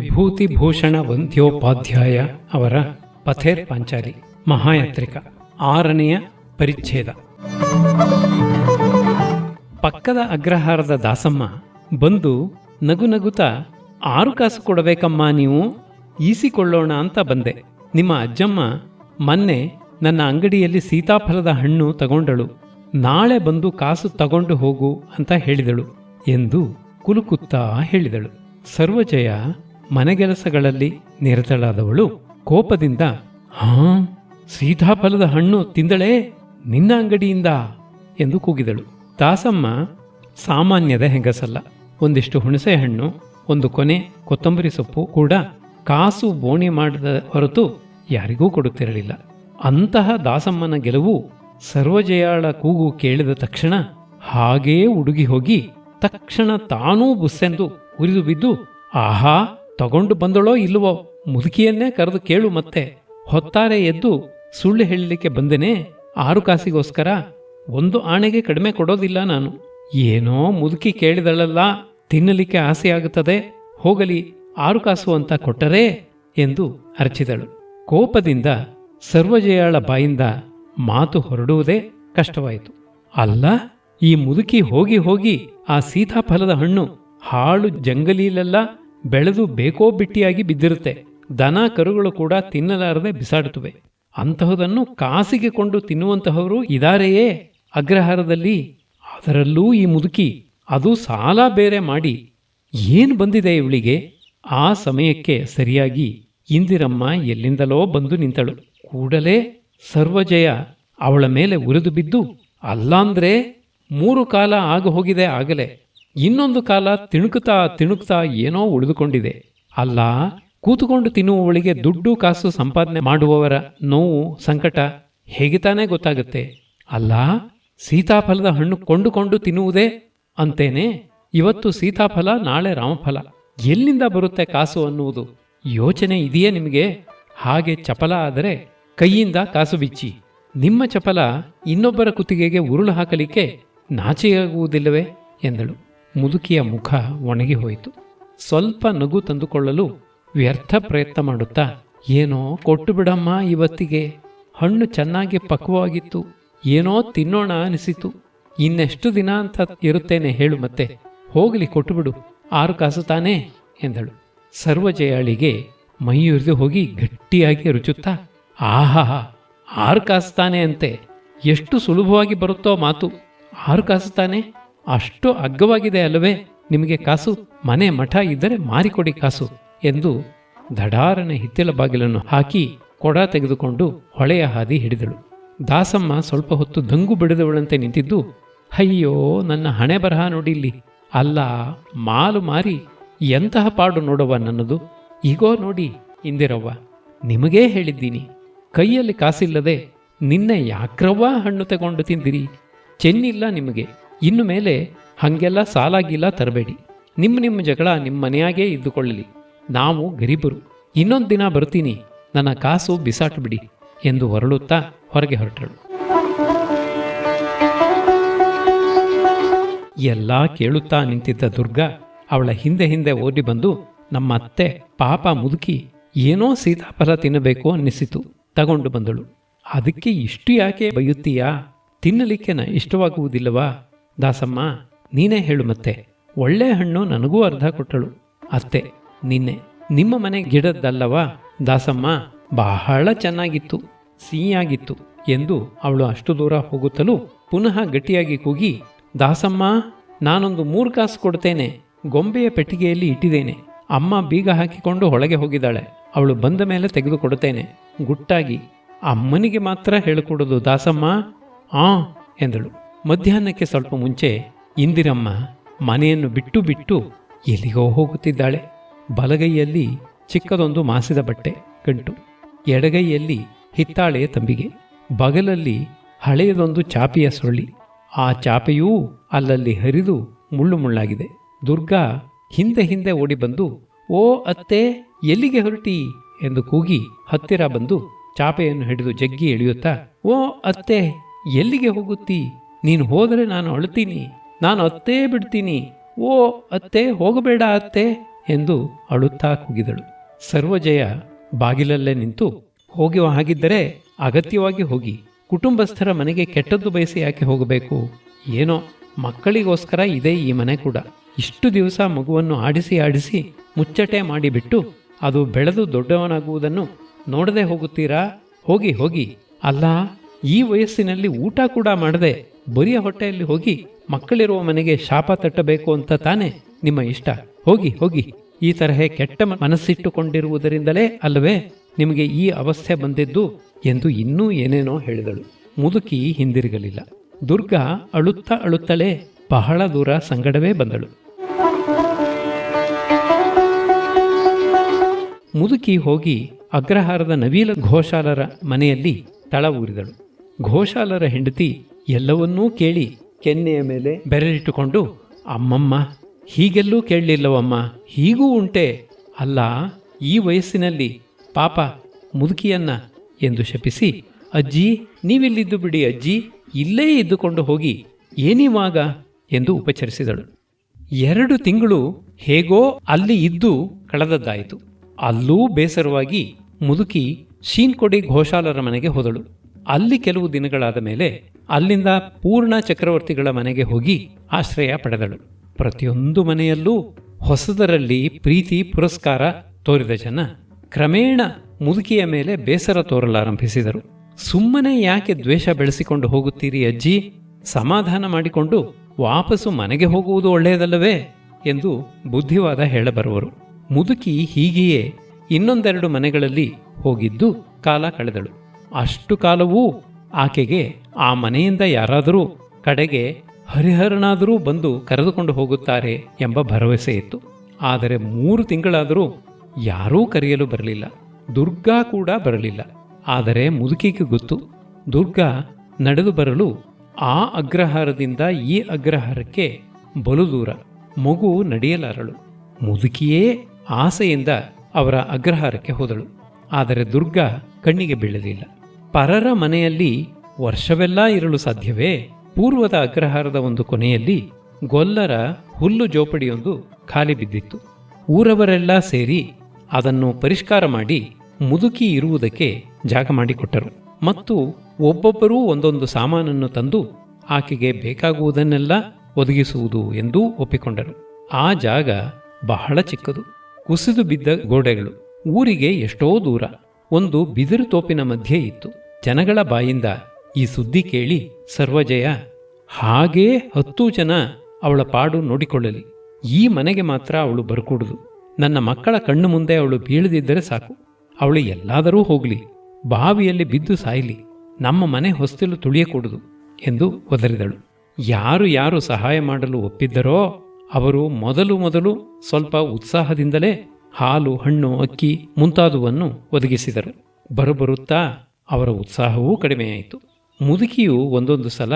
ವಿಭೂತಿಭೂಷಣ ವಂದ್ಯೋಪಾಧ್ಯಾಯ ಅವರ ಪಥೇರ್ ಪಾಂಚಾಲಿ, ಮಹಾಯಾತ್ರಿಕ, ಆರನೆಯ ಪರಿಚ್ಛೇದ. ಪಕ್ಕದ ಅಗ್ರಹಾರದ ದಾಸಮ್ಮ ಬಂದು ನಗು ನಗುತ್ತಾ ಆರು ಕಾಸು ಕೊಡಬೇಕಮ್ಮ ನೀವು, ಈಸಿಕೊಳ್ಳೋಣ ಅಂತ ಬಂದೆ. ನಿಮ್ಮ ಅಜ್ಜಮ್ಮ ಮೊನ್ನೆ ನನ್ನ ಅಂಗಡಿಯಲ್ಲಿ ಸೀತಾಫಲದ ಹಣ್ಣು ತಗೊಂಡಳು. ನಾಳೆ ಬಂದು ಕಾಸು ತಗೊಂಡು ಹೋಗು ಅಂತ ಹೇಳಿದಳು ಎಂದು ಕುಲುಕುತ್ತಾ ಹೇಳಿದಳು. ಸರ್ವಜಯ ಮನೆಗೆಲಸಗಳಲ್ಲಿ ನಿರತಳಾದವಳು ಕೋಪದಿಂದ, ಹಾ, ಸೀತಾಫಲದ ಹಣ್ಣು ತಿಂದಳೇ ನಿನ್ನ ಅಂಗಡಿಯಿಂದ ಎಂದು ಕೂಗಿದಳು. ದಾಸಮ್ಮ ಸಾಮಾನ್ಯದ ಹೆಂಗಸಲ್ಲ. ಒಂದಿಷ್ಟು ಹುಣಸೆ ಹಣ್ಣು, ಒಂದು ಕೊನೆ ಕೊತ್ತಂಬರಿ ಸೊಪ್ಪು ಕೂಡ ಕಾಸು ಬೋಣಿ ಮಾಡದ ಹೊರತು ಯಾರಿಗೂ ಕೊಡುತ್ತಿರಲಿಲ್ಲ. ಅಂತಹ ದಾಸಮ್ಮನ ಗೆಲುವು ಸರ್ವಜಯಾಳ ಕೂಗು ಕೇಳಿದ ತಕ್ಷಣ ಹಾಗೇ ಉಡುಗಿ ಹೋಗಿ ತಕ್ಷಣ ತಾನೂ ಬುಸ್ಸೆಂದು ಉರಿದು ಬಿದ್ದು, ಆಹಾ ತಗೊಂಡು ಬಂದಳೋ ಇಲ್ಲವೋ ಮುದುಕಿಯನ್ನೇ ಕರೆದು ಕೇಳು ಮತ್ತೆ. ಹೊತ್ತಾರೆ ಎದ್ದು ಸುಳ್ಳು ಹೇಳಲಿಕ್ಕೆ ಬಂದೆನೆ, ಆರು ಕಾಸಿಗೋಸ್ಕರ ಒಂದು ಆಣೆಗೆ ಕಡಿಮೆ ಕೊಡೋದಿಲ್ಲ ನಾನು. ಏನೋ ಮುದುಕಿ ಕೇಳಿದಳಲ್ಲ, ತಿನ್ನಲಿಕ್ಕೆ ಆಸೆಯಾಗುತ್ತದೆ, ಹೋಗಲಿ ಆರು ಕಾಸು ಅಂತ ಕೊಟ್ಟರೇ ಎಂದು ಅರ್ಚಿದಳು. ಕೋಪದಿಂದ ಸರ್ವಜಯಾಳ ಬಾಯಿಂದ ಮಾತು ಹೊರಡುವುದೇ ಕಷ್ಟವಾಯಿತು. ಅಲ್ಲ, ಈ ಮುದುಕಿ ಹೋಗಿ ಹೋಗಿ ಆ ಸೀತಾಫಲದ ಹಣ್ಣು ಹಾಳು ಜಂಗಲಿಲೆಲ್ಲ ಬೆಳೆದು ಬೇಕೋ ಬಿಟ್ಟಿಯಾಗಿ ಬಿದ್ದಿರುತ್ತೆ. ದನ ಕರುಗಳು ಕೂಡ ತಿನ್ನಲಾರದೆ ಬಿಸಾಡುತ್ತವೆ. ಅಂತಹದನ್ನು ಕಾಸಿಗೆ ಕೊಂಡು ತಿನ್ನುವಂತಹವರು ಇದಾರೆಯೇ? ಅಗ್ರಹಾರದಲ್ಲಿ, ಅದರಲ್ಲೂ ಈ ಮುದುಕಿ, ಅದು ಸಾಲ ಬೇರೆ ಮಾಡಿ. ಏನು ಬಂದಿದೆ ಇವಳಿಗೆ? ಆ ಸಮಯಕ್ಕೆ ಸರಿಯಾಗಿ ಇಂದಿರಮ್ಮ ಎಲ್ಲಿಂದಲೋ ಬಂದು ನಿಂತಳು. ಕೂಡಲೇ ಸರ್ವಜಯ ಅವಳ ಮೇಲೆ ಉರಿದು ಬಿದ್ದು, ಅಲ್ಲಾಂದ್ರೆ ಮೂರು ಕಾಲ ಆಗ ಹೋಗಿದೆ ಆಗಲೇ. ಇನ್ನೊಂದು ಕಾಲ ತಿಣುಕುತ್ತಾ ತಿಣುಕ್ತಾ ಏನೋ ಉಳಿದುಕೊಂಡಿದೆ. ಅಲ್ಲ, ಕೂತುಕೊಂಡು ತಿನ್ನುವವಳಿಗೆ ದುಡ್ಡು ಕಾಸು ಸಂಪಾದನೆ ಮಾಡುವವರ ನೋವು, ಸಂಕಟ ಹೇಗೆ ತಾನೇ ಗೊತ್ತಾಗುತ್ತೆ? ಅಲ್ಲ, ಸೀತಾಫಲದ ಹಣ್ಣು ಕೊಂಡುಕೊಂಡು ತಿನ್ನುವುದೇ ಅಂತೇನೆ? ಇವತ್ತು ಸೀತಾಫಲ, ನಾಳೆ ರಾಮಫಲ. ಎಲ್ಲಿಂದ ಬರುತ್ತೆ ಕಾಸು ಅನ್ನುವುದು ಯೋಚನೆ ಇದೆಯೇ ನಿಮಗೆ? ಹಾಗೆ ಚಪಲ ಆದರೆ ಕೈಯಿಂದ ಕಾಸು ಬಿಚ್ಚಿ. ನಿಮ್ಮ ಚಪಲ ಇನ್ನೊಬ್ಬರ ಕುತ್ತಿಗೆಗೆ ಉರುಳು ಹಾಕಲಿಕ್ಕೆ ನಾಚೆಯಾಗುವುದಿಲ್ಲವೇ ಎಂದಳು. ಮುದುಕಿಯ ಮುಖ ಒಣಗಿ ಹೋಯಿತು. ಸ್ವಲ್ಪ ನಗು ತಂದುಕೊಳ್ಳಲು ವ್ಯರ್ಥ ಪ್ರಯತ್ನ ಮಾಡುತ್ತಾ, ಏನೋ ಕೊಟ್ಟು ಬಿಡಮ್ಮ ಇವತ್ತಿಗೆ. ಹಣ್ಣು ಚೆನ್ನಾಗಿ ಪಕ್ವವಾಗಿತ್ತು. ಏನೋ ತಿನ್ನೋಣ ಅನಿಸಿತು. ಇನ್ನೆಷ್ಟು ದಿನ ಅಂತ ಇರುತ್ತೇನೆ ಹೇಳು ಮತ್ತೆ. ಹೋಗಲಿ ಕೊಟ್ಟುಬಿಡು ಆರು ಕಾಸು ತಾನೇ, ಎಂದಳು. ಸರ್ವಜಯಾಳಿಗೆ ಮೈಯುರಿದು ಹೋಗಿ ಗಟ್ಟಿಯಾಗಿ ರುಚುತ್ತಾ, ಆಹಾ, ಆರು ಕಾಸು ತಾನೆ ಅಂತೆ. ಎಷ್ಟು ಸುಲಭವಾಗಿ ಬರುತ್ತೋ ಮಾತು. ಆರು ಕಾಸು ತಾನೆ. ಅಷ್ಟು ಅಗ್ಗವಾಗಿದೆ ಅಲ್ಲವೇ? ನಿಮಗೆ ಕಾಸು? ಮನೆ ಮಠ ಇದ್ದರೆ ಮಾರಿಕೊಡಿ ಕಾಸು ಎಂದು ದಡಾರನ ಹಿತ್ತಿಲ ಬಾಗಿಲನ್ನು ಹಾಕಿ ಕೊಡ ತೆಗೆದುಕೊಂಡು ಹೊಳೆಯ ಹಾದಿ ಹಿಡಿದಳು. ದಾಸಮ್ಮ ಸ್ವಲ್ಪ ಹೊತ್ತು ದಂಗು ಬಿಡದವಳಂತೆ ನಿಂತಿದ್ದು, ಅಯ್ಯೋ, ನನ್ನ ಹಣೆ ಬರಹ ನೋಡಿಲ್ಲಿ ಅಲ್ಲ, ಮಾಲು ಮಾರಿ ಎಂತಹ ಪಾಡು ನೋಡವ್ವ ನನ್ನದು? ಈಗೋ ನೋಡಿ, ಇಂದಿರವ್ವ, ನಿಮಗೇ ಹೇಳಿದ್ದೀನಿ. ಕೈಯಲ್ಲಿ ಕಾಸಿಲ್ಲದೆ ನಿನ್ನೆ ಯಾಕ್ರವ್ವ ಹಣ್ಣು ತಗೊಂಡು ತಿಂದಿರಿ? ಚೆನ್ನಿಲ್ಲ ನಿಮಗೆ. ಇನ್ನು ಮೇಲೆ ಹಂಗೆಲ್ಲ ಸಾಲಾಗಿಲ್ಲ ತರಬೇಡಿ. ನಿಮ್ಮ ನಿಮ್ಮ ಜಗಳ ನಿಮ್ಮ ಮನೆಯಾಗೇ ಇದ್ದುಕೊಳ್ಳಲಿ. ನಾವು ಗರೀಬರು. ಇನ್ನೊಂದು ದಿನ ಬರ್ತೀನಿ. ನನ್ನ ಕಾಸು ಬಿಸಾಟ್ಬಿಡಿ ಎಂದು ಹೊರಳುತ್ತಾ ಹೊರಗೆ ಹೊರಟಳು. ಎಲ್ಲ ಕೇಳುತ್ತಾ ನಿಂತಿದ್ದ ದುರ್ಗಾ ಅವಳ ಹಿಂದೆ ಹಿಂದೆ ಓಡಿ ಬಂದು ನಮ್ಮ ಅತ್ತೆ, ಪಾಪ ಮುದುಕಿ ಏನೋ ಸೀತಾಫಲ ತಿನ್ನಬೇಕು ಅನ್ನಿಸಿತು. ತಗೊಂಡು ಬಂದಳು. ಅದಕ್ಕೆ ಇಷ್ಟು ಯಾಕೆ ಬೈಯುತ್ತೀಯಾ? ತಿನ್ನಲಿಕ್ಕೆ ಇಷ್ಟವಾಗುವುದಿಲ್ಲವಾ? ದಾಸಮ್ಮ, ನೀನೇ ಹೇಳು ಮತ್ತೆ. ಒಳ್ಳೆ ಹಣ್ಣು ನನಗೂ ಅರ್ಧ ಕೊಟ್ಟಳು. ಅತ್ತೆ, ನಿನ್ನೆ ನಿಮ್ಮ ಮನೆ ಗಿಡದ್ದಲ್ಲವಾ? ದಾಸಮ್ಮ, ಬಹಳ ಚೆನ್ನಾಗಿತ್ತು, ಸಿಹಿಯಾಗಿತ್ತು ಎಂದು ಅವಳು ಅಷ್ಟು ದೂರ ಹೋಗುತ್ತಲೂ ಪುನಃ ಗಟ್ಟಿಯಾಗಿ ಕೂಗಿ, ದಾಸಮ್ಮ, ನಾನೊಂದು ಮೂರು ಕಾಸು ಕೊಡ್ತೇನೆ, ಗೊಂಬೆಯ ಪೆಟ್ಟಿಗೆಯಲ್ಲಿ ಇಟ್ಟಿದ್ದೇನೆ. ಅಮ್ಮ ಬೀಗ ಹಾಕಿಕೊಂಡು ಒಳಗೆ ಹೋಗಿದ್ದಾಳೆ. ಅವಳು ಬಂದ ಮೇಲೆ ತೆಗೆದುಕೊಡುತ್ತೇನೆ. ಗುಟ್ಟಾಗಿ, ಅಮ್ಮನಿಗೆ ಮಾತ್ರ ಹೇಳಿಕೊಡೋದು ದಾಸಮ್ಮ, ಆ, ಎಂದಳು. ಮಧ್ಯಾಹ್ನಕ್ಕೆ ಸ್ವಲ್ಪ ಮುಂಚೆ ಇಂದಿರಮ್ಮ ಮನೆಯನ್ನು ಬಿಟ್ಟು ಬಿಟ್ಟು ಎಲ್ಲಿಗೋ ಹೋಗುತ್ತಿದ್ದಾಳೆ. ಬಲಗೈಯಲ್ಲಿ ಚಿಕ್ಕದೊಂದು ಮಾಸಿದ ಬಟ್ಟೆ ಗಂಟು, ಎಡಗೈಯಲ್ಲಿ ಹಿತ್ತಾಳೆಯ ತಂಬಿಗೆ, ಬಗಲಲ್ಲಿ ಹಳೆಯದೊಂದು ಚಾಪೆಯ ಸುರುಳಿ. ಆ ಚಾಪೆಯೂ ಅಲ್ಲಲ್ಲಿ ಹರಿದು ಮುಳ್ಳು ಮುಳ್ಳಾಗಿದೆ. ದುರ್ಗಾ ಹಿಂದೆ ಹಿಂದೆ ಓಡಿ ಬಂದು, ಓ ಅತ್ತೆ, ಎಲ್ಲಿಗೆ ಹೊರಟಿ? ಎಂದು ಕೂಗಿ ಹತ್ತಿರ ಬಂದು ಚಾಪೆಯನ್ನು ಹಿಡಿದು ಜಗ್ಗಿ ಎಳೆಯುತ್ತಾ, ಓ ಅತ್ತೆ, ಎಲ್ಲಿಗೆ ಹೋಗುತ್ತಿ? ನೀನು ಹೋದರೆ ನಾನು ಅಳುತ್ತೀನಿ, ನಾನು ಅತ್ತೇ ಬಿಡ್ತೀನಿ. ಓ ಅತ್ತೆ, ಹೋಗಬೇಡ ಅತ್ತೆ ಎಂದು ಅಳುತ್ತಾ ಕೂಗಿದಳು. ಸರ್ವಜಯ ಬಾಗಿಲಲ್ಲೇ ನಿಂತು ಹೋಗಿವ ಹಾಗಿದ್ದರೆ ಅಗತ್ಯವಾಗಿ ಹೋಗಿ, ಕುಟುಂಬಸ್ಥರ ಮನೆಗೆ ಕೆಟ್ಟದ್ದು ಬಯಸಿ ಯಾಕೆ ಹೋಗಬೇಕು? ಏನೋ ಮಕ್ಕಳಿಗೋಸ್ಕರ ಇದೆ ಈ ಮನೆ ಕೂಡ. ಇಷ್ಟು ದಿವಸ ಮಗುವನ್ನು ಆಡಿಸಿ ಆಡಿಸಿ ಮುಚ್ಚಟೆ ಮಾಡಿಬಿಟ್ಟು ಅದು ಬೆಳೆದು ದೊಡ್ಡವನಾಗುವುದನ್ನು ನೋಡದೆ ಹೋಗುತ್ತೀರಾ? ಹೋಗಿ ಹೋಗಿ. ಅಲ್ಲ, ಈ ವಯಸ್ಸಿನಲ್ಲಿ ಊಟ ಕೂಡ ಮಾಡದೆ ಬರಿಯ ಹೊಟ್ಟೆಯಲ್ಲಿ ಹೋಗಿ ಮಕ್ಕಳಿರುವ ಮನೆಗೆ ಶಾಪ ತಟ್ಟಬೇಕು ಅಂತ ತಾನೇ ನಿಮ್ಮ ಇಷ್ಟ. ಹೋಗಿ ಹೋಗಿ. ಈ ತರಹ ಕೆಟ್ಟ ಮನಸ್ಸಿಟ್ಟುಕೊಂಡಿರುವುದರಿಂದಲೇ ಅಲ್ಲವೇ ನಿಮಗೆ ಈ ಅವಸ್ಥೆ ಬಂದಿದ್ದು ಎಂದು ಇನ್ನೂ ಏನೇನೋ ಹೇಳಿದಳು. ಮುದುಕಿ ಹಿಂದಿರುಗಲಿಲ್ಲ. ದುರ್ಗಾ ಅಳುತ್ತಾ ಅಳುತ್ತಲೇ ಬಹಳ ದೂರ ಸಂಗಡವೇ ಬಂದಳು. ಮುದುಕಿ ಹೋಗಿ ಅಗ್ರಹಾರದ ನವೀಲ ಘೋಷಾಲರ ಮನೆಯಲ್ಲಿ ತಳ ಊರಿದಳು. ಘೋಷಾಲರ ಹೆಂಡತಿ ಎಲ್ಲವನ್ನೂ ಕೇಳಿ ಕೆನ್ನೆಯ ಮೇಲೆ ಬೆರಳಿಟ್ಟುಕೊಂಡು ಅಮ್ಮಮ್ಮ ಹೀಗೆಲ್ಲೂ ಕೇಳಲಿಲ್ಲವಮ್ಮ ಹೀಗೂ ಉಂಟೆ. ಅಲ್ಲ ಈ ವಯಸ್ಸಿನಲ್ಲಿ ಪಾಪ ಮುದುಕಿಯನ್ನ ಎಂದು ಶಪಿಸಿ ಅಜ್ಜಿ ನೀವಿಲ್ಲಿದ್ದು ಬಿಡಿ ಅಜ್ಜಿ ಇಲ್ಲೇ ಇದ್ದುಕೊಂಡು ಹೋಗಿ ಏನಿವಾಗ ಎಂದು ಉಪಚರಿಸಿದಳು. ಎರಡು ತಿಂಗಳು ಹೇಗೋ ಅಲ್ಲಿ ಇದ್ದು ಕಳೆದದ್ದಾಯಿತು. ಅಲ್ಲೂ ಬೇಸರವಾಗಿ ಮುದುಕಿ ಶೀನ್ಕೊಡಿ ಘೋಷಾಲರ ಮನೆಗೆ ಹೋದಳು. ಅಲ್ಲಿ ಕೆಲವು ದಿನಗಳಾದ ಮೇಲೆ ಅಲ್ಲಿಂದ ಪೂರ್ಣ ಚಕ್ರವರ್ತಿಗಳ ಮನೆಗೆ ಹೋಗಿ ಆಶ್ರಯ ಪಡೆದಳು. ಪ್ರತಿಯೊಂದು ಮನೆಯಲ್ಲೂ ಹೊಸದರಲ್ಲಿ ಪ್ರೀತಿ ಪುರಸ್ಕಾರ ತೋರಿದ ಜನ ಕ್ರಮೇಣ ಮುದುಕಿಯ ಮೇಲೆ ಬೇಸರ ತೋರಲಾರಂಭಿಸಿದರು. ಸುಮ್ಮನೆ ಯಾಕೆ ದ್ವೇಷ ಬೆಳೆಸಿಕೊಂಡು ಹೋಗುತ್ತೀರಿ ಅಜ್ಜಿ? ಸಮಾಧಾನ ಮಾಡಿಕೊಂಡು ವಾಪಸ್ಸು ಮನೆಗೆ ಹೋಗುವುದು ಒಳ್ಳೆಯದಲ್ಲವೇ? ಎಂದು ಬುದ್ಧಿವಾದ ಹೇಳಬರುವರು. ಮುದುಕಿ ಹೀಗೆಯೇ ಇನ್ನೊಂದೆರಡು ಮನೆಗಳಲ್ಲಿ ಹೋಗಿದ್ದು ಕಾಲ ಕಳೆದಳು. ಅಷ್ಟು ಕಾಲವೂ ಆಕೆಗೆ ಆ ಮನೆಯಿಂದ ಯಾರಾದರೂ ಕಡೆಗೆ ಹರಿಹರನಾದರೂ ಬಂದು ಕರೆದುಕೊಂಡು ಹೋಗುತ್ತಾರೆ ಎಂಬ ಭರವಸೆ ಇತ್ತು. ಆದರೆ ಮೂರು ತಿಂಗಳಾದರೂ ಯಾರೂ ಕರೆಯಲು ಬರಲಿಲ್ಲ. ದುರ್ಗಾ ಕೂಡ ಬರಲಿಲ್ಲ. ಆದರೆ ಮುದುಕಿಗೆ ಗೊತ್ತು, ದುರ್ಗಾ ನಡೆದು ಬರಲು ಆ ಅಗ್ರಹಾರದಿಂದ ಈ ಅಗ್ರಹಾರಕ್ಕೆ ಬಲು ದೂರ, ಮಗು ನಡೆಯಲಾರಳು. ಮುದುಕಿಯೇ ಆಸೆಯಿಂದ ಅವರ ಅಗ್ರಹಾರಕ್ಕೆ ಹೋದಳು. ಆದರೆ ದುರ್ಗಾ ಕಣ್ಣಿಗೆ ಬೀಳಲಿಲ್ಲ. ಪರರ ಮನೆಯಲ್ಲಿ ವರ್ಷವೆಲ್ಲ ಇರಲು ಸಾಧ್ಯವೇ? ಪೂರ್ವದ ಅಗ್ರಹಾರದ ಒಂದು ಕೊನೆಯಲ್ಲಿ ಗೊಲ್ಲರ ಹುಲ್ಲು ಜೋಪಡಿಯೊಂದು ಖಾಲಿ ಬಿದ್ದಿತ್ತು. ಊರವರೆಲ್ಲ ಸೇರಿ ಅದನ್ನು ಪರಿಷ್ಕಾರ ಮಾಡಿ ಮುದುಕಿ ಇರುವುದಕ್ಕೆ ಜಾಗ ಮಾಡಿಕೊಟ್ಟರು. ಮತ್ತು ಒಬ್ಬೊಬ್ಬರೂ ಒಂದೊಂದು ಸಾಮಾನನ್ನು ತಂದು ಆಕೆಗೆ ಬೇಕಾಗುವುದನ್ನೆಲ್ಲ ಒದಗಿಸುವುದು ಎಂದು ಒಪ್ಪಿಕೊಂಡರು. ಆ ಜಾಗ ಬಹಳ ಚಿಕ್ಕದು. ಕುಸಿದು ಬಿದ್ದ ಗೋಡೆಗಳು. ಊರಿಗೆ ಎಷ್ಟೋ ದೂರ. ಒಂದು ಬಿದಿರು ತೋಪಿನ ಮಧ್ಯೆ ಇತ್ತು. ಜನಗಳ ಬಾಯಿಂದ ಈ ಸುದ್ದಿ ಕೇಳಿ ಸರ್ವಜಯ, ಹಾಗೇ ಹತ್ತು ಜನ ಅವಳ ಪಾಡು ನೋಡಿಕೊಳ್ಳಲಿ. ಈ ಮನೆಗೆ ಮಾತ್ರ ಅವಳು ಬರಕೂಡುದು. ನನ್ನ ಮಕ್ಕಳ ಕಣ್ಣು ಮುಂದೆ ಅವಳು ಬೀಳದಿದ್ದರೆ ಸಾಕು. ಅವಳು ಎಲ್ಲಾದರೂ ಹೋಗಲಿ, ಬಾವಿಯಲ್ಲಿ ಬಿದ್ದು ಸಾಯಲಿ, ನಮ್ಮ ಮನೆ ಹೊಸ್ತಿಲು ತುಳಿಯಕೂಡದು ಎಂದು ಒದರಿದಳು. ಯಾರು ಯಾರು ಸಹಾಯ ಮಾಡಲು ಒಪ್ಪಿದ್ದರೋ ಅವರು ಮೊದಲು ಮೊದಲು ಸ್ವಲ್ಪ ಉತ್ಸಾಹದಿಂದಲೇ ಹಾಲು, ಹಣ್ಣು, ಅಕ್ಕಿ ಮುಂತಾದುವನ್ನು ಒದಗಿಸಿದರು. ಬರುಬರುತ್ತಾ ಅವರ ಉತ್ಸಾಹವೂ ಕಡಿಮೆಯಾಯಿತು ಮುದುಕಿಯು ಒಂದೊಂದು ಸಲ,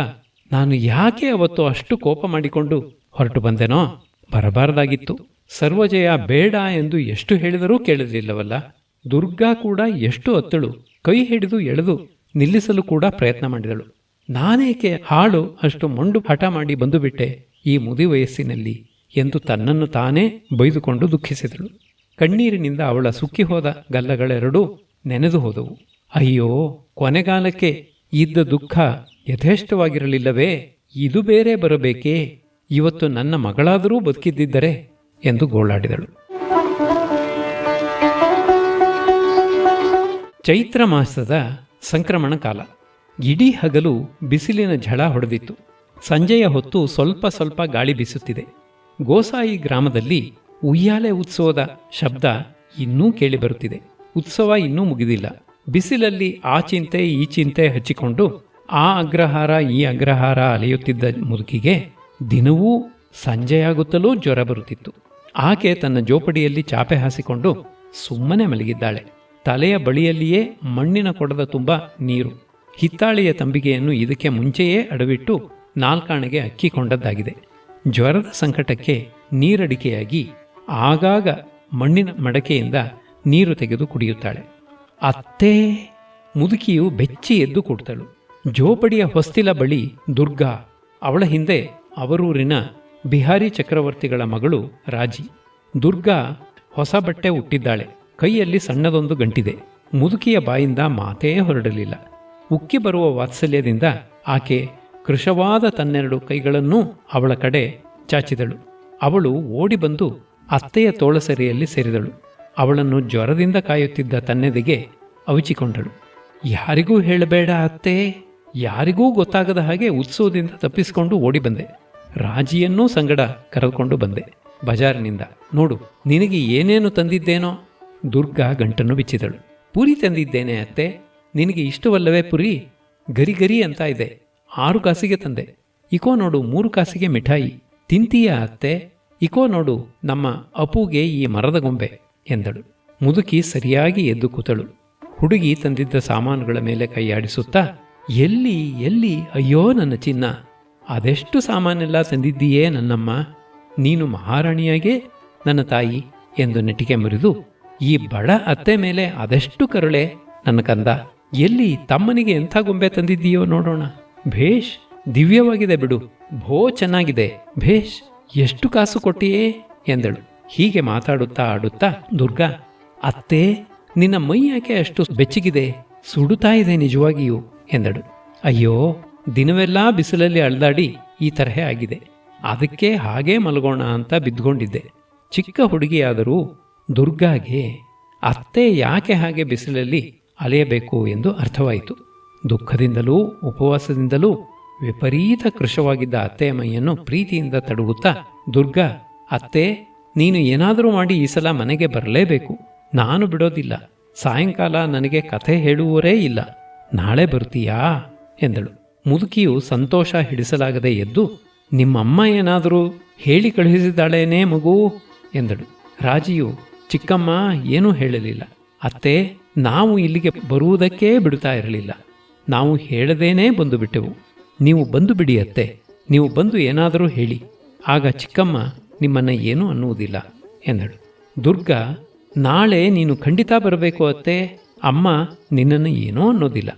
ನಾನು ಯಾಕೆ ಅವತ್ತು ಅಷ್ಟು ಕೋಪ ಮಾಡಿಕೊಂಡು ಹೊರಟು ಬಂದೆನೋ? ಬರಬಾರದಾಗಿತ್ತು. ಸರ್ವಜಯ ಬೇಡ ಎಂದು ಎಷ್ಟು ಹೇಳಿದರೂ ಕೇಳಲಿಲ್ಲವಲ್ಲ. ದುರ್ಗಾ ಕೂಡ ಎಷ್ಟು ಅತ್ತಳು, ಕೈ ಹಿಡಿದು ಎಳೆದು ನಿಲ್ಲಿಸಲು ಕೂಡ ಪ್ರಯತ್ನ ಮಾಡಿದಳು. ನಾನೇಕೆ ಹಾಳು ಅಷ್ಟು ಮೊಂಡು ಹಠ ಮಾಡಿ ಬಂದುಬಿಟ್ಟೆ ಈ ಮುದಿ ವಯಸ್ಸಿನಲ್ಲಿ ಎಂದು ತನ್ನನ್ನು ತಾನೇ ಬೈದುಕೊಂಡು ದುಃಖಿಸಿದಳು. ಕಣ್ಣೀರಿನಿಂದ ಅವಳ ಸುಕ್ಕಿ ಹೋದ ಗಲ್ಲಗಳೆರಡೂ ನೆನೆದು ಹೋದವು. ಅಯ್ಯೋ, ಕೊನೆಗಾಲಕ್ಕೆ ಇದ್ದ ದುಃಖ ಯಥೇಷ್ಟವಾಗಿರಲಿಲ್ಲವೇ? ಇದು ಬೇರೆ ಬರಬೇಕೇ? ಇವತ್ತು ನನ್ನ ಮಗಳಾದರೂ ಬದುಕಿದ್ದಿದ್ದರೆ ಎಂದು ಗೋಳಾಡಿದಳು. ಚೈತ್ರ ಮಾಸದ ಸಂಕ್ರಮಣ ಕಾಲ. ಇಡೀ ಹಗಲು ಬಿಸಿಲಿನ ಝಳ ಹೊಡೆದಿತ್ತು. ಸಂಜೆಯ ಹೊತ್ತು ಸ್ವಲ್ಪ ಸ್ವಲ್ಪ ಗಾಳಿ ಬೀಸುತ್ತಿದೆ. ಗೋಸಾಯಿ ಗ್ರಾಮದಲ್ಲಿ ಉಯ್ಯಾಲೆ ಉತ್ಸವದ ಶಬ್ದ ಇನ್ನೂ ಕೇಳಿಬರುತ್ತಿದೆ ಉತ್ಸವ ಇನ್ನೂ ಮುಗಿದಿಲ್ಲ. ಬಿಸಿಲಲ್ಲಿ ಆ ಚಿಂತೆ ಈ ಚಿಂತೆ ಹಚ್ಚಿಕೊಂಡು ಆ ಅಗ್ರಹಾರ ಈ ಅಗ್ರಹಾರ ಅಲೆಯುತ್ತಿದ್ದ ಮುದುಕಿಗೆ ದಿನವೂ ಸಂಜೆಯಾಗುತ್ತಲೂ ಜ್ವರ ಬರುತ್ತಿತ್ತು. ಆಕೆ ತನ್ನ ಜೋಪಡಿಯಲ್ಲಿ ಚಾಪೆ ಹಾಸಿಕೊಂಡು ಸುಮ್ಮನೆ ಮಲಗಿದ್ದಾಳೆ. ತಲೆಯ ಬಳಿಯಲ್ಲಿಯೇ ಮಣ್ಣಿನ ಕೊಡದ ತುಂಬ ನೀರು. ಹಿತ್ತಾಳೆಯ ತಂಬಿಗೆಯನ್ನು ಇದಕ್ಕೆ ಮುಂಚೆಯೇ ಅಡವಿಟ್ಟು ನಾಲ್ಕಾಣೆಗೆ ಅಕ್ಕಿಕೊಂಡದ್ದಾಗಿದೆ. ಜ್ವರದ ಸಂಕಟಕ್ಕೆ ನೀರಡಿಕೆಯಾಗಿ ಆಗಾಗ ಮಣ್ಣಿನ ಮಡಕೆಯಿಂದ ನೀರು ತೆಗೆದು ಕುಡಿಯುತ್ತಾಳೆ. ಅತ್ತೇ ಮುದುಕಿಯು ಬೆಚ್ಚಿ ಎದ್ದು ಕೊಡ್ತಳು. ಜೋಪಡಿಯ ಹೊಸ್ತಿಲ ಬಳಿ ದುರ್ಗಾ, ಅವಳ ಹಿಂದೆ ಅವರೂರಿನ ಬಿಹಾರಿ ಚಕ್ರವರ್ತಿಗಳ ಮಗಳು ರಾಜಿ. ದುರ್ಗಾ ಹೊಸ ಬಟ್ಟೆ ಹುಟ್ಟಿದ್ದಾಳೆ ಕೈಯಲ್ಲಿ ಸಣ್ಣದೊಂದು ಗಂಟಿದೆ. ಮುದುಕಿಯ ಬಾಯಿಂದ ಮಾತೇ ಹೊರಡಲಿಲ್ಲ. ಉಕ್ಕಿ ಬರುವ ವಾತ್ಸಲ್ಯದಿಂದ ಆಕೆ ಕೃಶವಾದ ತನ್ನೆರಡು ಕೈಗಳನ್ನೂ ಅವಳ ಕಡೆ ಚಾಚಿದಳು. ಅವಳು ಓಡಿಬಂದು ಅತ್ತೆಯ ತೋಳಸರಿಯಲ್ಲಿ ಸೇರಿದಳು. ಅವಳನ್ನು ಜ್ವರದಿಂದ ಕಾಯುತ್ತಿದ್ದ ತನ್ನೆದೆಗೆ ಅವಿಚಿಕೊಂಡಳು. ಯಾರಿಗೂ ಹೇಳಬೇಡ ಅತ್ತೆ. ಯಾರಿಗೂ ಗೊತ್ತಾಗದ ಹಾಗೆ ಉತ್ಸವದಿಂದ ತಪ್ಪಿಸಿಕೊಂಡು ಓಡಿ ಬಂದೆ ರಾಜಿಯನ್ನೂ ಸಂಗಡ ಕರೆದುಕೊಂಡು ಬಂದೆ. ಬಜಾರಿನಿಂದ, ನೋಡು, ನಿನಗೆ ಏನೇನು ತಂದಿದ್ದೇನೋ? ದುರ್ಗಾ ಗಂಟನ್ನು ಬಿಚ್ಚಿದಳು. ಪುರಿ ತಂದಿದ್ದೇನೆ ಅತ್ತೆ. ನಿನಗೆ ಇಷ್ಟವಲ್ಲವೇ ಪುರಿ? ಗರಿ ಗರಿ ಅಂತ ಇದೆ. ಆರು ಕಾಸಿಗೆ ತಂದೆ. ಇಕೋ ನೋಡು, ಮೂರು ಕಾಸಿಗೆ ಮಿಠಾಯಿ. ತಿಂತೀಯ ಅತ್ತೆ? ಇಕೋ ನೋಡು, ನಮ್ಮ ಅಪುಗೆ ಈ ಮರದ ಗೊಂಬೆ. ಎಂದಳು. ಮುದುಕಿ ಸರಿಯಾಗಿ ಎದ್ದು ಕೂತಳು. ಹುಡುಗಿ ತಂದಿದ್ದ ಸಾಮಾನುಗಳ ಮೇಲೆ ಕೈಯಾಡಿಸುತ್ತಾ, ಎಲ್ಲಿ ಎಲ್ಲಿ? ಅಯ್ಯೋ, ನನ್ನ ಚಿನ್ನ! ಅದೆಷ್ಟು ಸಾಮಾನೆಲ್ಲ ತಂದಿದ್ದೀಯೇ ನನ್ನಮ್ಮ? ನೀನು ಮಹಾರಾಣಿಯಾಗೇ? ನನ್ನ ತಾಯಿ? ಎಂದು ನೆಟಿಗೆ ಮುರಿದು, ಈ ಬಡ ಅತ್ತೆ ಮೇಲೆ ಅದೆಷ್ಟು ಕರುಳೆ, ನನ್ನ ಕಂದ! ಎಲ್ಲಿ ತಮ್ಮನಿಗೆ ಎಂಥ ಗೊಂಬೆ ತಂದಿದ್ದೀಯೋ ನೋಡೋಣ. ಭೇಷ್, ದಿವ್ಯವಾಗಿದೆ ಬಿಡು. ಭೋ, ಚೆನ್ನಾಗಿದೆ. ಭೇಷ್, ಎಷ್ಟು ಕಾಸು ಕೊಟ್ಟಿಯೇ? ಎಂದಳು. ಹೀಗೆ ಮಾತಾಡುತ್ತಾ ಆಡುತ್ತಾ, ದುರ್ಗಾ, ಅತ್ತೆ, ನಿನ್ನ ಮೈ ಯಾಕೆ ಅಷ್ಟು ಬೆಚ್ಚಗಿದೆ? ಸುಡುತ್ತಾ ಇದೆ ನಿಜವಾಗಿಯೂ, ಎಂದಳು. ಅಯ್ಯೋ, ದಿನವೆಲ್ಲ ಬಿಸಿಲಲ್ಲಿ ಅಳ್ದಾಡಿ ಈ ತರಹ ಆಗಿದೆ. ಅದಕ್ಕೆ ಹಾಗೇ ಮಲಗೋಣ ಅಂತ ಬಿದ್ಕೊಂಡಿದ್ದೆ ಚಿಕ್ಕ ಹುಡುಗಿಯಾದರೂ ದುರ್ಗಾಗೆ ಅತ್ತೆ ಯಾಕೆ ಹಾಗೆ ಬಿಸಿಲಲ್ಲಿ ಅಲೆಯಬೇಕು ಎಂದು ಅರ್ಥವಾಯಿತು. ದುಃಖದಿಂದಲೂ, ಉಪವಾಸದಿಂದಲೂ ವಿಪರೀತ ಕೃಶವಾಗಿದ್ದ ಅತ್ತೆಯ ಮೈಯನ್ನು ಪ್ರೀತಿಯಿಂದ ತಡಗುತ್ತಾ, ದುರ್ಗಾ, ಅತ್ತೆ ನೀನು ಏನಾದರೂ ಮಾಡಿ ಈ ಸಲ ಮನೆಗೆ ಬರಲೇಬೇಕು. ನಾನು ಬಿಡೋದಿಲ್ಲ. ಸಾಯಂಕಾಲ ನನಗೆ ಕಥೆ ಹೇಳುವವರೇ ಇಲ್ಲ. ನಾಳೆ ಬರ್ತೀಯಾ? ಎಂದಳು. ಮುದುಕಿಯು ಸಂತೋಷ ಹಿಡಿಸಲಾಗದೆ ಎದ್ದು, ನಿಮ್ಮಮ್ಮ ಏನಾದರೂ ಹೇಳಿ ಕಳುಹಿಸಿದ್ದಾಳೇನೇ ಮಗು? ಎಂದಳು. ರಾಜಿಯು, ಚಿಕ್ಕಮ್ಮ, ಏನೂ ಹೇಳಲಿಲ್ಲ. ಅತ್ತೆ, ನಾವು ಇಲ್ಲಿಗೆ ಬರುವುದಕ್ಕೇ ಬಿಡುತ್ತಾ ಇರಲಿಲ್ಲ. ನಾವು ಹೇಳದೇನೇ ಬಂದು ಬಿಟ್ಟೆವು ನೀವು ಬಂದು ಬಿಡಿ ಅತ್ತೆ. ನೀವು ಬಂದು ಏನಾದರೂ ಹೇಳಿ. ಆಗ ಚಿಕ್ಕಮ್ಮ ನಿಮ್ಮನ್ನ ಏನೂ ಅನ್ನುವುದಿಲ್ಲ ಎಂದಳು. ದುರ್ಗಾ, ನಾಳೆ ನೀನು ಖಂಡಿತ ಬರಬೇಕು ಅತ್ತೆ. ಅಮ್ಮ ನಿನ್ನನ್ನು ಏನೋ ಅನ್ನೋದಿಲ್ಲ.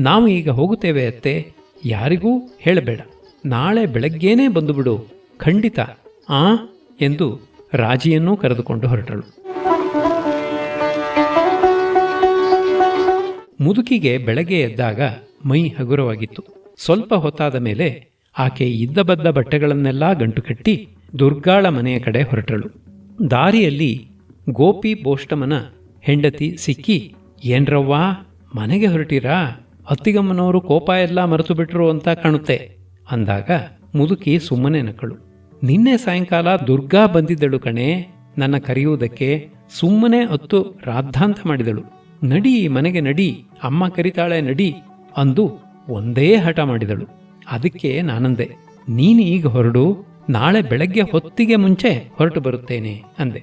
ನಾವು ಈಗ ಹೋಗುತ್ತೇವೆ ಅತ್ತೆ. ಯಾರಿಗೂ ಹೇಳಬೇಡ. ನಾಳೆ ಬೆಳಗ್ಗೆನೇ ಬಂದುಬಿಡು. ಖಂಡಿತ, ಆ? ಎಂದು ರಾಜಿಯನ್ನೂ ಕರೆದುಕೊಂಡು ಹೊರಟಳು. ಮುದುಕಿಗೆ ಬೆಳಗ್ಗೆ ಎದ್ದಾಗ ಮೈ ಹಗುರವಾಗಿತ್ತು. ಸ್ವಲ್ಪ ಹೊತ್ತಾದ ಮೇಲೆ ಆಕೆ ಇದ್ದ ಬದ್ದ ಬಟ್ಟೆಗಳನ್ನೆಲ್ಲ ಗಂಟು ಕಟ್ಟಿ ದುರ್ಗಾಳ ಮನೆಯ ಕಡೆ ಹೊರಟಳು. ದಾರಿಯಲ್ಲಿ ಗೋಪಿ ಬೋಷ್ಟಮನ ಹೆಂಡತಿ ಸಿಕ್ಕಿ, ಏನ್ರವ್ವಾ, ಮನೆಗೆ ಹೊರಟಿರಾ? ಅತ್ತಿಗಮ್ಮನವರು ಕೋಪ ಎಲ್ಲ ಮರೆತು ಬಿಟ್ರು ಅಂತ ಕಾಣುತ್ತೆ, ಅಂದಾಗ ಮುದುಕಿ ಸುಮ್ಮನೆ ನಕ್ಕಳು ನಿನ್ನೆ ಸಾಯಂಕಾಲ ದುರ್ಗಾ ಬಂದಿದ್ದಳು ಕಣೆ, ನನ್ನ ಕರೆಯುವುದಕ್ಕೆ ಸುಮ್ಮನೆ ಹೊತ್ತು ರಾದ್ಧಾಂತ ಮಾಡಿದಳು. ನಡಿ, ಮನೆಗೆ ನಡಿ, ಅಮ್ಮ ಕರಿತಾಳೆ ನಡಿ, ಅಂದು ಒಂದೇ ಹಠ ಮಾಡಿದಳು. ಅದಕ್ಕೆ ನಾನಂದೆ, ನೀನು ಈಗ ಹೊರಡು ನಾಳೆ ಬೆಳಗ್ಗೆ ಹೊತ್ತಿಗೆ ಮುಂಚೆ ಹೊರಟು ಬರುತ್ತೇನೆ ಅಂದೆ.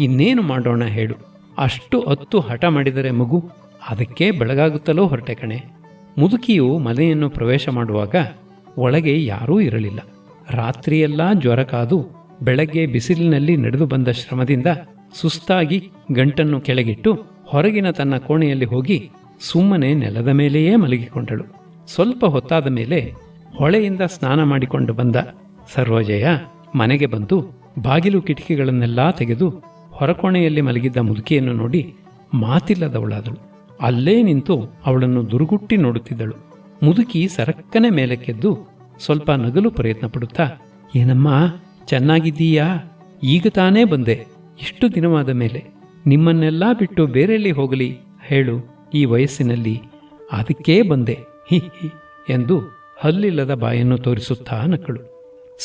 ಇನ್ನೇನು ಮಾಡೋಣ ಹೇಳು. ಅಷ್ಟು ಹೊತ್ತು ಹಠ ಮಾಡಿದರೆ ಮಗು, ಅದಕ್ಕೆ ಬೆಳಗಾಗುತ್ತಲೋ ಹೊರಟೆ ಕಣೆ. ಮುದುಕಿಯು ಮನೆಯನ್ನು ಪ್ರವೇಶ ಮಾಡುವಾಗ ಒಳಗೆ ಯಾರೂ ಇರಲಿಲ್ಲ. ರಾತ್ರಿಯೆಲ್ಲ ಜ್ವರ ಕಾದು ಬೆಳಗ್ಗೆ ಬಿಸಿಲಿನಲ್ಲಿ ನಡೆದು ಬಂದ ಶ್ರಮದಿಂದ ಸುಸ್ತಾಗಿ ಗಂಟನ್ನು ಕೆಳಗಿಟ್ಟು ಹೊರಗಿನ ತನ್ನ ಕೋಣೆಯಲ್ಲಿ ಹೋಗಿ ಸುಮ್ಮನೆ ನೆಲದ ಮೇಲೆಯೇ ಮಲಗಿಕೊಂಡಳು. ಸ್ವಲ್ಪ ಹೊತ್ತಾದ ಮೇಲೆ ಹೊಳೆಯಿಂದ ಸ್ನಾನ ಮಾಡಿಕೊಂಡು ಬಂದ ಸರ್ವಜಯ ಮನೆಗೆ ಬಂದು ಬಾಗಿಲು ಕಿಟಕಿಗಳನ್ನೆಲ್ಲ ತೆಗೆದು ಹೊರಕೋಣೆಯಲ್ಲಿ ಮಲಗಿದ್ದ ಮುದುಕಿಯನ್ನು ನೋಡಿ ಮಾತಿಲ್ಲದವಳಾದಳು. ಅಲ್ಲೇ ನಿಂತು ಅವಳನ್ನು ದುರುಗುಟ್ಟಿ ನೋಡುತ್ತಿದ್ದಳು. ಮುದುಕಿ ಸರಕ್ಕನೆ ಮೇಲಕ್ಕೆದ್ದು ಸ್ವಲ್ಪ ನಗಲು ಪ್ರಯತ್ನ ಪಡುತ್ತಾ ಏನಮ್ಮ, ಚೆನ್ನಾಗಿದ್ದೀಯಾ? ಈಗ ತಾನೇ ಬಂದೆ. ಇಷ್ಟು ದಿನವಾದ ಮೇಲೆ ನಿಮ್ಮನ್ನೆಲ್ಲ ಬಿಟ್ಟು ಬೇರೆಲ್ಲಿ ಹೋಗಲಿ? ಹೇಳು, ಈ ವಯಸ್ಸಿನಲ್ಲಿ ಅದಕ್ಕೇ ಬಂದೆ. ಹಿ ಹಿ ಎಂದು ಹಲ್ಲಿಲ್ಲದ ಬಾಯನ್ನು ತೋರಿಸುತ್ತಾ ನಕ್ಕಳು.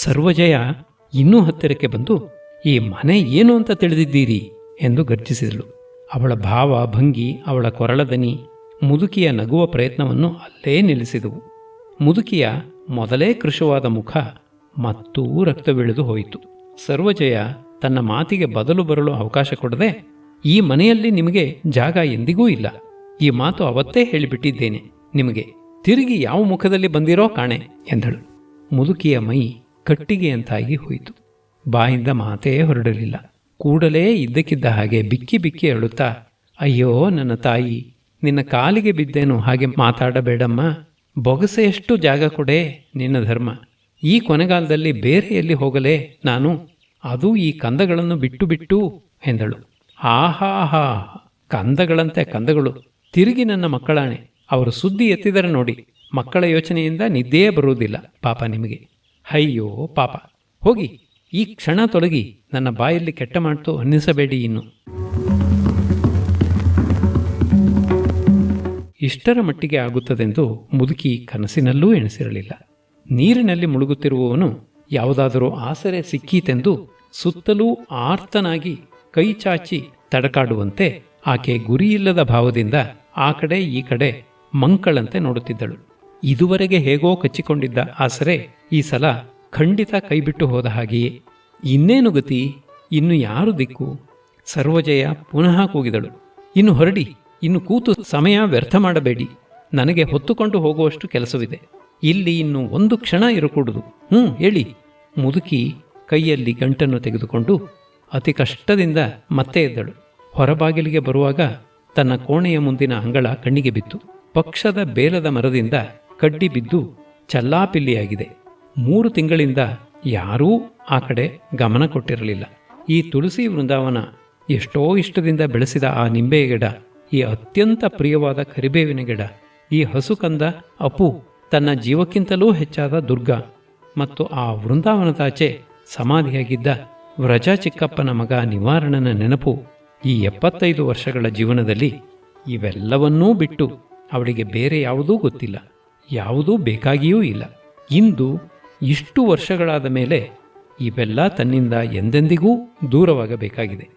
ಸರ್ವಜಯ ಇನ್ನೂ ಹತ್ತಿರಕ್ಕೆ ಬಂದು, ಈ ಮನೆ ಏನು ಅಂತ ತಿಳಿದಿದ್ದೀರಿ? ಎಂದು ಗರ್ಜಿಸಿದಳು. ಅವಳ ಭಾವ ಭಂಗಿ, ಅವಳ ಕೊರಳದನಿ ಮುದುಕಿಯ ನಗುವ ಪ್ರಯತ್ನವನ್ನು ಅಲ್ಲೇ ನಿಲ್ಲಿಸಿದವು. ಮುದುಕಿಯ ಮೊದಲೇ ಕೃಶವಾದ ಮುಖ ಮತ್ತೂ ರಕ್ತವಿಳಿದು ಹೋಯಿತು. ಸರ್ವಜಯ ತನ್ನ ಮಾತಿಗೆ ಬದಲು ಬರಲು ಅವಕಾಶ ಕೊಡದೆ, ಈ ಮನೆಯಲ್ಲಿ ನಿಮಗೆ ಜಾಗ ಎಂದಿಗೂ ಇಲ್ಲ. ಈ ಮಾತು ಅವತ್ತೇ ಹೇಳಿಬಿಟ್ಟಿದ್ದೇನೆ. ನಿಮಗೆ ತಿರುಗಿ ಯಾವ ಮುಖದಲ್ಲಿ ಬಂದಿರೋ ಕಾಣೆ? ಎಂದಳು. ಮುದುಕಿಯ ಮೈ ಕಟ್ಟಿಗೆಯಂತಾಗಿ ಹೋಯಿತು. ಬಾಯಿಂದ ಮಾತೇ ಹೊರಡಲಿಲ್ಲ. ಕೂಡಲೇ ಇದ್ದಕ್ಕಿದ್ದ ಹಾಗೆ ಬಿಕ್ಕಿ ಬಿಕ್ಕಿ ಅಳುತ್ತಾ ಅಯ್ಯೋ ನನ್ನ ತಾಯಿ, ನಿನ್ನ ಕಾಲಿಗೆ ಬಿದ್ದೇನು? ಹಾಗೆ ಮಾತಾಡಬೇಡಮ್ಮ. ಬೊಗಸೆಯಷ್ಟು ಜಾಗ ಕೊಡೇ ನಿನ್ನ ಧರ್ಮ. ಈ ಕೊನೆಗಾಲದಲ್ಲಿ ಬೇರೆ ಎಲ್ಲಿ ಹೋಗಲೇ ನಾನು? ಅದು ಈ ಕಂದಗಳನ್ನು ಬಿಟ್ಟು ಬಿಟ್ಟು ಎಂದಳು. ಆಹಾಹಾ ಕಂದಗಳಂತೆ ಕಂದಗಳು. ತಿರುಗಿ ನನ್ನ ಮಕ್ಕಳಾಣೆ. ಅವರು ಸುದ್ದಿ ಎತ್ತಿದರೆ ನೋಡಿ. ಮಕ್ಕಳ ಯೋಚನೆಯಿಂದ ನಿದ್ದೆಯೇ ಬರುವುದಿಲ್ಲ ಪಾಪ ನಿಮಗೆ. ಅಯ್ಯೋ ಪಾಪ. ಹೋಗಿ, ಈ ಕ್ಷಣ ತೊಲಗಿ ನನ್ನ ಬಾಯಲ್ಲಿ ಕೆಟ್ಟ ಮಾತು ಅನ್ನಿಸಬೇಡಿ ಇನ್ನು. ಇಷ್ಟರ ಮಟ್ಟಿಗೆ ಆಗುತ್ತದೆಂದು ಮುದುಕಿ ಕನಸಿನಲ್ಲೂ ಎಣಿಸಿರಲಿಲ್ಲ. ನೀರಿನಲ್ಲಿ ಮುಳುಗುತ್ತಿರುವವನು ಯಾವುದಾದರೂ ಆಸರೆ ಸಿಕ್ಕೀತೆಂದು ಸುತ್ತಲೂ ಆರ್ತನಾಗಿ ಕೈ ಚಾಚಿ ತಡಕಾಡುವಂತೆ ಆಕೆ ಗುರಿಯಿಲ್ಲದ ಭಾವದಿಂದ ಆ ಕಡೆ ಈ ಕಡೆ ಮಂಕಳಂತೆ ನೋಡುತ್ತಿದ್ದಳು. ಇದುವರೆಗೆ ಹೇಗೋ ಕಚ್ಚಿಕೊಂಡಿದ್ದ ಆಸರೆ ಈ ಸಲ ಖಂಡಿತ ಕೈಬಿಟ್ಟು ಹೋದ ಹಾಗೆಯೇ. ಇನ್ನೇನು ಗತಿ? ಇನ್ನು ಯಾರು ದಿಕ್ಕು? ಸರ್ವಜಯ ಪುನಃ ಕೂಗಿದಳು. ಇನ್ನು ಹೊರಡಿ, ಇನ್ನು ಕೂತು ಸಮಯ ವ್ಯರ್ಥ ಮಾಡಬೇಡಿ. ನನಗೆ ಹೊತ್ತುಕೊಂಡು ಹೋಗುವಷ್ಟು ಕೆಲಸವಿದೆ. ಇಲ್ಲಿ ಇನ್ನು ಒಂದು ಕ್ಷಣ ಇರಕೂಡುದು. ಹ್ಞೂ, ಹೇಳಿ. ಮುದುಕಿ ಕೈಯಲ್ಲಿ ಗಂಟನ್ನು ತೆಗೆದುಕೊಂಡು ಅತಿ ಕಷ್ಟದಿಂದ ಮತ್ತೆ ಎದ್ದಳು. ಹೊರಬಾಗಿಲಿಗೆ ಬರುವಾಗ ತನ್ನ ಕೋಣೆಯ ಮುಂದಿನ ಅಂಗಳ ಕಣ್ಣಿಗೆ ಬಿತ್ತು. ಪಕ್ಷದ ಬೇಲದ ಮರದಿಂದ ಕಡ್ಡಿ ಬಿದ್ದು ಚಲ್ಲಾಪಿಲ್ಲಿಯಾಗಿದೆ. ಮೂರು ತಿಂಗಳಿಂದ ಯಾರೂ ಆ ಕಡೆ ಗಮನ ಕೊಟ್ಟಿರಲಿಲ್ಲ. ಈ ತುಳಸಿ ವೃಂದಾವನ ಎಷ್ಟೋ ಇಷ್ಟದಿಂದ ಬೆಳೆಸಿದ ಆ ನಿಂಬೆಯ ಗಿಡ, ಈ ಅತ್ಯಂತ ಪ್ರಿಯವಾದ ಕರಿಬೇವಿನ ಗಿಡ, ಈ ಹಸುಕಂದ ಅಪು ತನ್ನ ಜೀವಕ್ಕಿಂತಲೂ ಹೆಚ್ಚಾದ ದುರ್ಗ ಮತ್ತು ಆ ವೃಂದಾವನದಾಚೆ ಸಮಾಧಿಯಾಗಿದ್ದ ವ್ರಜ ಚಿಕ್ಕಪ್ಪನ ಮಗ ನಿವಾರಣನ ನೆನಪು ಈ ಎಪ್ಪತ್ತೈದು ವರ್ಷಗಳ ಜೀವನದಲ್ಲಿ ಇವೆಲ್ಲವನ್ನೂ ಬಿಟ್ಟು ಅವಳಿಗೆ ಬೇರೆ ಯಾವುದೂ ಗೊತ್ತಿಲ್ಲ. ಯಾವುದೂ ಬೇಕಾಗಿಯೂ ಇಲ್ಲ. ಇಂದು ಇಷ್ಟು ವರ್ಷಗಳಾದ ಮೇಲೆ ಇವೆಲ್ಲ ತನ್ನಿಂದ ಎಂದೆಂದಿಗೂ ದೂರವಾಗಬೇಕಾಗಿದೆ.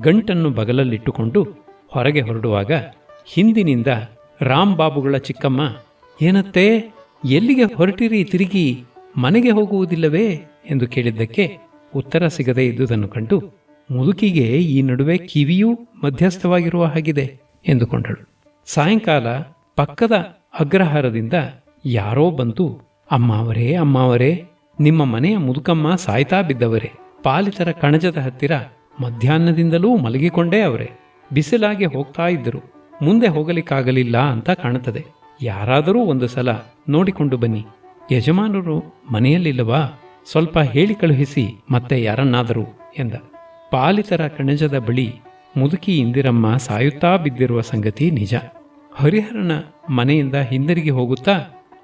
ಗಂಟನ್ನು ಬಗಲಲ್ಲಿಟ್ಟುಕೊಂಡು ಹೊರಗೆ ಹೊರಡುವಾಗ ಹಿಂದಿನಿಂದ ರಾಮ್ ಬಾಬುಗಳ ಚಿಕ್ಕಮ್ಮ, ಏನತ್ತೆ, ಎಲ್ಲಿಗೆ ಹೊರಟಿರಿ, ತಿರುಗಿ, ಮನೆಗೆ ಹೋಗುವುದಿಲ್ಲವೇ ಎಂದು ಕೇಳಿದ್ದಕ್ಕೆ ಉತ್ತರ ಸಿಗದೇ ಇದ್ದುದನ್ನು ಕಂಡು ಮುದುಕಿಗೆ ಈ ನಡುವೆ ಕಿವಿಯೂ ಮಧ್ಯಸ್ಥವಾಗಿರುವ ಹಾಗಿದೆ ಎಂದುಕೊಂಡಳು. ಸಾಯಂಕಾಲ ಪಕ್ಕದ ಅಗ್ರಹಾರದಿಂದ ಯಾರೋ ಬಂದು, ಅಮ್ಮಾವರೇ ಅಮ್ಮಾವರೇ, ನಿಮ್ಮ ಮನೆಯ ಮುದುಕಮ್ಮ ಸಾಯ್ತಾ ಬಿದ್ದವರೇ, ಪಾಲಿತರ ಕಣಜದ ಹತ್ತಿರ ಮಧ್ಯಾಹ್ನದಿಂದಲೂ ಮಲಗಿಕೊಂಡೇ ಅವರೇ, ಬಿಸಿಲಾಗಿ ಹೋಗ್ತಾ ಇದ್ದರು, ಮುಂದೆ ಹೋಗಲಿಕ್ಕಾಗಲಿಲ್ಲ ಅಂತ ಕಾಣುತ್ತದೆ. ಯಾರಾದರೂ ಒಂದು ಸಲ ನೋಡಿಕೊಂಡು ಬನ್ನಿ. ಯಜಮಾನರು ಮನೆಯಲ್ಲಿಲ್ಲವಾ? ಸ್ವಲ್ಪ ಹೇಳಿ ಕಳುಹಿಸಿ, ಮತ್ತೆ ಯಾರನ್ನಾದರೂ, ಎಂದ. ಪಾಲಿತರ ಕಣಜದ ಬಳಿ ಮುದುಕಿ ಇಂದಿರಮ್ಮ ಸಾಯುತ್ತಾ ಬಿದ್ದಿರುವ ಸಂಗತಿ ನಿಜ. ಹರಿಹರನ ಮನೆಯಿಂದ ಹಿಂದಿರುಗಿ ಹೋಗುತ್ತಾ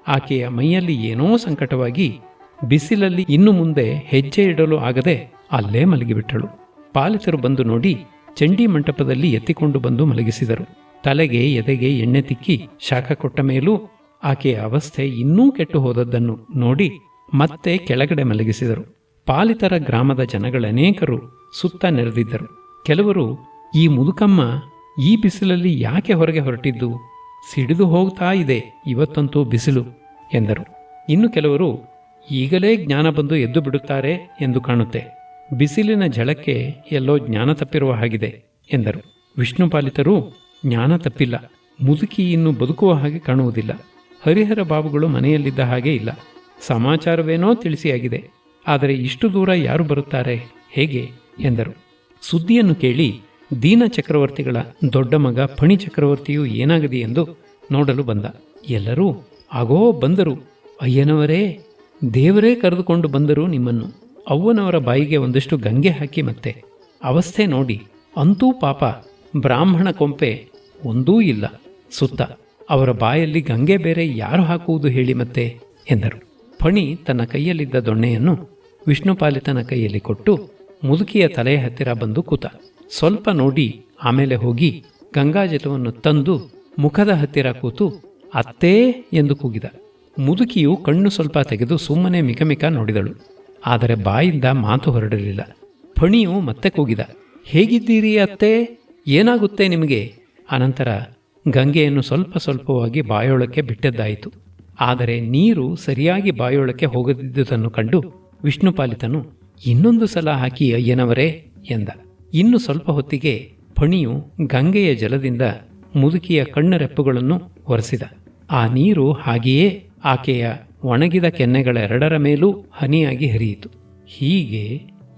ಆಕೆಯ ಮೈಯಲ್ಲಿ ಏನೋ ಸಂಕಟವಾಗಿ ಬಿಸಿಲಲ್ಲಿ ಇನ್ನು ಮುಂದೆ ಹೆಜ್ಜೆ ಇಡಲು ಆಗದೆ ಅಲ್ಲೇ ಮಲಗಿಬಿಟ್ಟಳು. ಪಾಲಿತರು ಬಂದು ನೋಡಿ ಚಂಡಿ ಮಂಟಪದಲ್ಲಿ ಎತ್ತಿಕೊಂಡು ಬಂದು ಮಲಗಿಸಿದರು. ತಲೆಗೆ ಎದೆಗೆ ಎಣ್ಣೆ ತಿಕ್ಕಿ ಶಾಖ ಕೊಟ್ಟ ಮೇಲೂ ಆಕೆಯ ಅವಸ್ಥೆ ಇನ್ನೂ ಕೆಟ್ಟು ಹೋದದ್ದನ್ನು ನೋಡಿ ಮತ್ತೆ ಕೆಳಗಡೆ ಮಲಗಿಸಿದರು. ಪಾಲಿತರ ಗ್ರಾಮದ ಜನಗಳನೇಕರು ಸುತ್ತ ನೆರೆದಿದ್ದರು. ಕೆಲವರು ಈ ಮುದುಕಮ್ಮ ಈ ಬಿಸಿಲಲ್ಲಿ ಯಾಕೆ ಹೊರಗೆ ಹೊರಟಿದ್ದು? ಸಿಡಿದು ಹೋಗ್ತಾ ಇದೆ, ಇವತ್ತಂತೂ ಬಿಸಿಲು, ಎಂದರು. ಇನ್ನು ಕೆಲವರು ಈಗಲೇ ಜ್ಞಾನ ಬಂದು ಎದ್ದು ಬಿಡುತ್ತಾರೆ ಎಂದು ಕಾಣುತ್ತೆ. ಬಿಸಿಲಿನ ಝಳಕ್ಕೆ ಎಲ್ಲೋ ಜ್ಞಾನ ತಪ್ಪಿರುವ ಹಾಗಿದೆ, ಎಂದರು. ವಿಷ್ಣುಪಾಲಿತರು ಜ್ಞಾನ ತಪ್ಪಿಲ್ಲ, ಮುದುಕಿ ಇನ್ನು ಬದುಕುವ ಹಾಗೆ ಕಾಣುವುದಿಲ್ಲ. ಹರಿಹರ ಬಾಬುಗಳು ಮನೆಯಲ್ಲಿದ್ದ ಹಾಗೆ ಇಲ್ಲ. ಸಮಾಚಾರವೇನೋ ತಿಳಿಸಿಯಾಗಿದೆ, ಆದರೆ ಇಷ್ಟು ದೂರ ಯಾರು ಬರುತ್ತಾರೆ, ಹೇಗೆ, ಎಂದರು. ಸುದ್ದಿಯನ್ನು ಕೇಳಿ ದೀನ ಚಕ್ರವರ್ತಿಗಳ ದೊಡ್ಡ ಮಗ ಫಣಿ ಚಕ್ರವರ್ತಿಯು ಏನಾಗದಿ ಎಂದು ನೋಡಲು ಬಂದ. ಎಲ್ಲರೂ, ಆಗೋ ಬಂದರು, ಅಯ್ಯನವರೇ, ದೇವರೇ ಕರೆದುಕೊಂಡು ಬಂದರು ನಿಮ್ಮನ್ನು. ಅವ್ವನವರ ಬಾಯಿಗೆ ಒಂದಷ್ಟು ಗಂಗೆ ಹಾಕಿ ಮತ್ತೆ. ಅವಸ್ಥೆ ನೋಡಿ, ಅಂತೂ ಪಾಪ, ಬ್ರಾಹ್ಮಣ ಕೊಂಪೆ ಒಂದೂ ಇಲ್ಲ, ಸುತ್ತ. ಅವರ ಬಾಯಲ್ಲಿ ಗಂಗೆ ಬೇರೆ ಯಾರು ಹಾಕುವುದು ಹೇಳಿ ಮತ್ತೆ? ಎಂದರು. ಫಣಿ ತನ್ನ ಕೈಯಲ್ಲಿದ್ದ ದೊಣ್ಣೆಯನ್ನು ವಿಷ್ಣುಪಾಲಿತನ ಕೈಯಲ್ಲಿ ಕೊಟ್ಟು ಮುದುಕಿಯ ತಲೆಯ ಹತ್ತಿರ ಬಂದು ಕೂತ. ಸ್ವಲ್ಪ ನೋಡಿ ಆಮೇಲೆ ಹೋಗಿ ಗಂಗಾಜಲವನ್ನು ತಂದು ಮುಖದ ಹತ್ತಿರ ಕೂತು ಅತ್ತೇ ಎಂದು ಕೂಗಿದ. ಮುದುಕಿಯು ಕಣ್ಣು ಸ್ವಲ್ಪ ತೆಗೆದು ಸುಮ್ಮನೆ ಮಿಕಮಿಕ ನೋಡಿದಳು. ಆದರೆ ಬಾಯಿಂದ ಮಾತು ಹೊರಡಲಿಲ್ಲ. ಫಣಿಯು ಮತ್ತೆ ಕೂಗಿದ. ಹೇಗಿದ್ದೀರಿ ಅತ್ತೆ? ಏನಾಗುತ್ತೆ ನಿಮಗೆ? ಅನಂತರ ಗಂಗೆಯನ್ನು ಸ್ವಲ್ಪ ಸ್ವಲ್ಪವಾಗಿ ಬಾಯೊಳಕ್ಕೆ ಬಿಟ್ಟದ್ದಾಯಿತು. ಆದರೆ ನೀರು ಸರಿಯಾಗಿ ಬಾಯೊಳಕ್ಕೆ ಹೋಗದಿದ್ದುದನ್ನು ಕಂಡು ವಿಷ್ಣುಪಾಲಿತನು ಇನ್ನೊಂದು ಸಲ ಹಾಕಿ ಅಯ್ಯನವರೇ ಎಂದ. ಇನ್ನು ಸ್ವಲ್ಪ ಹೊತ್ತಿಗೆ ಫಣಿಯು ಗಂಗೆಯ ಜಲದಿಂದ ಮುದುಕಿಯ ಕಣ್ಣರೆಪ್ಪುಗಳನ್ನು ಒರೆಸಿದ. ಆ ನೀರು ಹಾಗೆಯೇ ಆಕೆಯ ಒಣಗಿದ ಕೆನ್ನೆಗಳೆರಡರ ಮೇಲೂ ಹನಿಯಾಗಿ ಹರಿಯಿತು. ಹೀಗೆ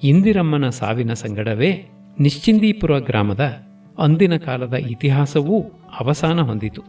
ಇಂದಿರಮ್ಮನ ಸಾವಿನ ಸಂಗಡವೇ ನಿಶ್ಚಿಂದೀಪುರ ಗ್ರಾಮದ ಅಂದಿನ ಕಾಲದ ಇತಿಹಾಸವೂ ಅವಸಾನ ಹೊಂದಿತು.